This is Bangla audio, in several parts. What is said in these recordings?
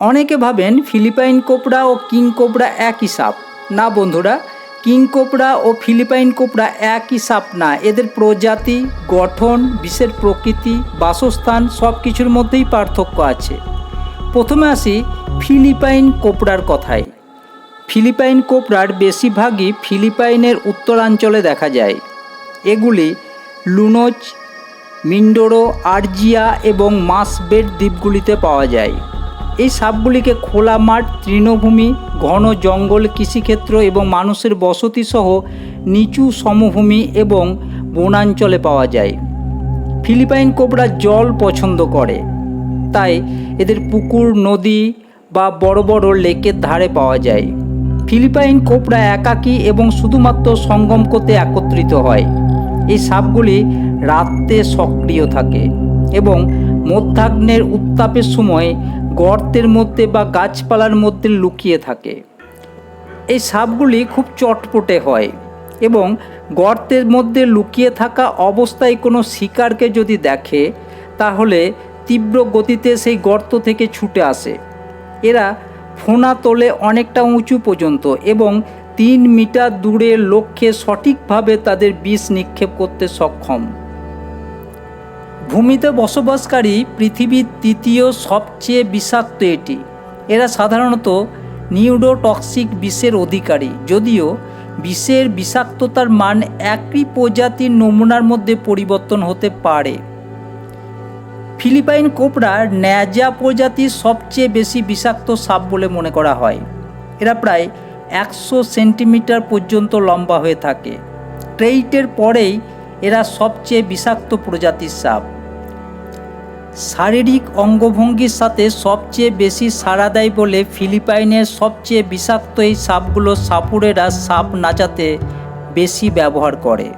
অনেকে ভাবেন ফিলিপাইন কোপড়া ও কিং কোপড়া একই সাপ। না বন্ধুরা, কিং কোপড়া ও ফিলিপাইন কোপড়া একই সাপ না। এদের প্রজাতি, গঠন, বিষের প্রকৃতি, বাসস্থান সব কিছুর মধ্যেই পার্থক্য আছে। প্রথমে আসি ফিলিপাইন কোপড়ার কথায়। ফিলিপাইন কোপড়ার বেশিরভাগই ফিলিপাইনের উত্তরাঞ্চলে দেখা যায়। এগুলি লুনোজ মিন্ডোরো, আর্জিয়া এবং মাসবেড দ্বীপগুলিতে পাওয়া যায়। এই সাপগুলিকে খোলা মাঠ, তৃণভূমি, ঘন জঙ্গল, কৃষিক্ষেত্র এবং মানুষের বসতি সহ নিচু সমভূমি এবং বনাঞ্চলে পাওয়া যায়। ফিলিপাইন কোবরা জল পছন্দ করে। তাই এদের পুকুর, নদী বা বড় বড় লেকের ধারে পাওয়া যায়। ফিলিপাইন কোবরা একাকী এবং শুধুমাত্র সঙ্গম করতে একত্রিত হয়। এই সাপগুলি রাতে সক্রিয় থাকে এবং মধ্যাহ্নের উত্তাপের সময় গর্তের মধ্যে বা গাছপালার মধ্যে লুকিয়ে থাকে। এই সাপগুলি খুব চটপটে হয় এবং গর্তের মধ্যে লুকিয়ে থাকা অবস্থায় কোনো শিকারকে যদি দেখে, তাহলে তীব্র গতিতে সেই গর্ত থেকে ছুটে আসে। এরা ফোনা তোলে অনেকটা উঁচু পর্যন্ত এবং তিন মিটার দূরে লক্ষ্যে সঠিকভাবে তাদের বিষ নিক্ষেপ করতে সক্ষম। ভূমিতে বসবাসকারী পৃথিবীর তৃতীয় সবচেয়ে বিষাক্ত এটি। এরা সাধারণত নিউরোটক্সিক বিষের অধিকারী, যদিও বিষের বিষাক্ততার মান একই প্রজাতির নমুনার মধ্যে পরিবর্তন হতে পারে। ফিলিপাইন কোবরার ন্যাজা প্রজাতির সবচেয়ে বেশি বিষাক্ত সাপ বলে মনে করা হয়। এরা প্রায় একশো সেন্টিমিটার পর্যন্ত লম্বা হয়ে থাকে। ট্রেইটের পরেই এরা সবচেয়ে বিষাক্ত প্রজাতির সাপ। শারীরিক অঙ্গভঙ্গির সাথে সবচেয়ে বেশি সাড়া দেয় বলে ফিলিপাইনের সবচেয়ে বিষাক্ত এই সাপগুলো সাপুরেরা সাপ নাচাতে বেশি ব্যবহার করে।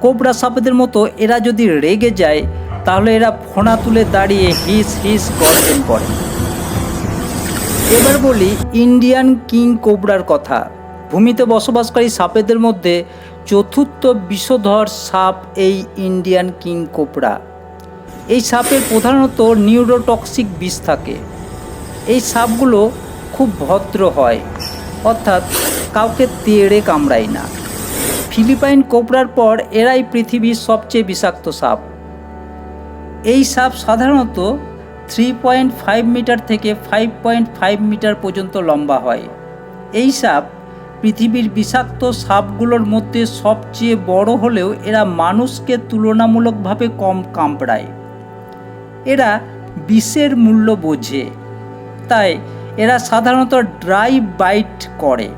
কোবরা সাপেদের মতো এরা যদি রেগে যায়, তাহলে এরা ফোনা তুলে দাঁড়িয়ে হিস হিস গর্জন করে। এবার বলি, ইন্ডিয়ান কিং কোবরার কথা। ভূমিতে বসবাসকারী সাপেদের মধ্যে চতুর্থ বিষধর সাপ এই ইন্ডিয়ান কিং কোবরা এই সাপের প্রধানত নিউরোটক্সিক বিষ থাকে। এই সাপগুলো খুব ভদ্র হয়, অর্থাৎ কাউকে তেড়ে কামড়ায় না। ফিলিপাইন কোবরার পর এরাই পৃথিবীর সবচেয়ে বিষাক্ত সাপ। এই সাপ সাধারণত থ্রি পয়েন্ট ফাইভ মিটার থেকে ফাইভ পয়েন্ট ফাইভ মিটার পর্যন্ত লম্বা হয়। এই সাপ পৃথিবীর বিষাক্ত সাপগুলোর মধ্যে সবচেয়ে বড় হলেও এরা মানুষকে তুলনামূলকভাবে কম কামড়ায়। এরা বিষের মূল্য বোঝে, তাই এরা সাধারণত ড্রাই বাইট করে।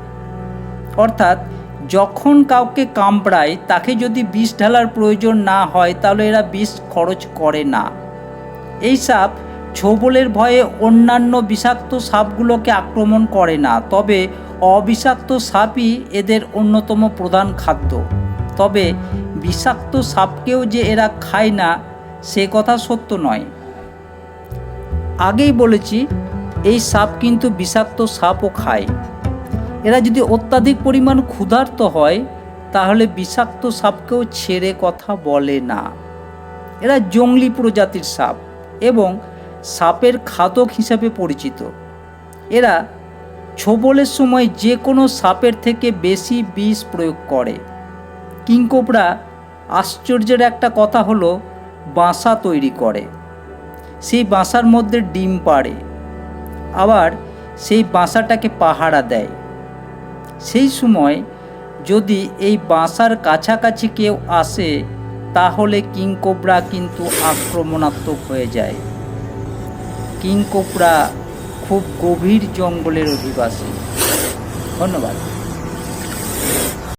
অর্থাৎ যখন কাউকে কামড়ায়, তাকে যদি বিষ ঢালার প্রয়োজন না হয়, তাহলে এরা বিষ খরচ করে না। এই সাপ ছোবলের ভয়ে অন্যান্য বিষাক্ত সাপগুলোকে আক্রমণ করে না, তবে অবিষাক্ত সাপই এদের অন্যতম প্রধান খাদ্য। তবে বিষাক্ত সাপকেও যে এরা খায় না, সে কথা সত্য নয়। আগেই বলেছি, এই সাপ কিন্তু বিষাক্ত সাপও খায়। এরা যদি অত্যাধিক পরিমাণ ক্ষুধার্ত হয়, তাহলে বিষাক্ত সাপকেও ছেড়ে কথা বলে না। এরা জঙ্গলি প্রজাতির সাপ এবং সাপের খাদক হিসাবে পরিচিত। এরা ছোবলের সময় যে কোনো সাপের থেকে বেশি বিষ প্রয়োগ করে। কিংকোবরা আশ্চর্যের একটা কথা হলো, বাসা তৈরি করে। সেই বাসার মধ্যে ডিম পাড়ে। আবার সেই বাসাটাকে পাহারা দেয়। সেই সময় যদি এই বাসার কাছাকাছি কেউ আসে, তাহলে কিংকোবরা কিন্তু আক্রমণাত্মক হয়ে যায়। কিংকোবরা খুব গভীর জঙ্গলের অধিবাসী। ধন্যবাদ।